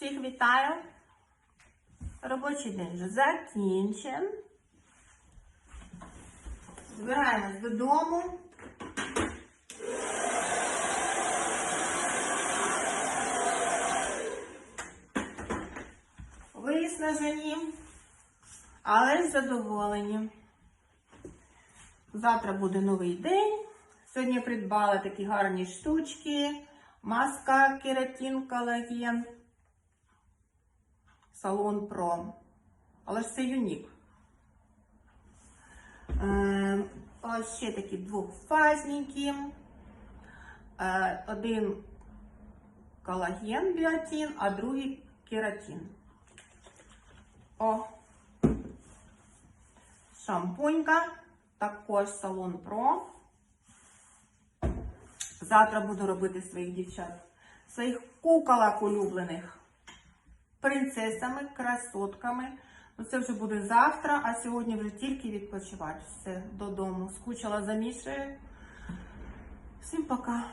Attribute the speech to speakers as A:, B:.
A: Всіх вітаю. Робочий день вже закінчен. Збираємось додому. Виснажені, але задоволені. Завтра буде новий день. Сьогодні придбала такі гарні штучки. Маска кератин колаген. Салон Про. Але ж це юнік. Е, ось ще такі двохфазненькі. Е, один колаген біотин, а другий кератин. О, шампунька, також салон Про. Завтра буду робити своїх дівчат, своїх куколок улюблених принцесами, красотками. Ну, це вже буде завтра, а сьогодні вже тільки відпочивати. Все додому. Скучила за Мішею. Всім пока.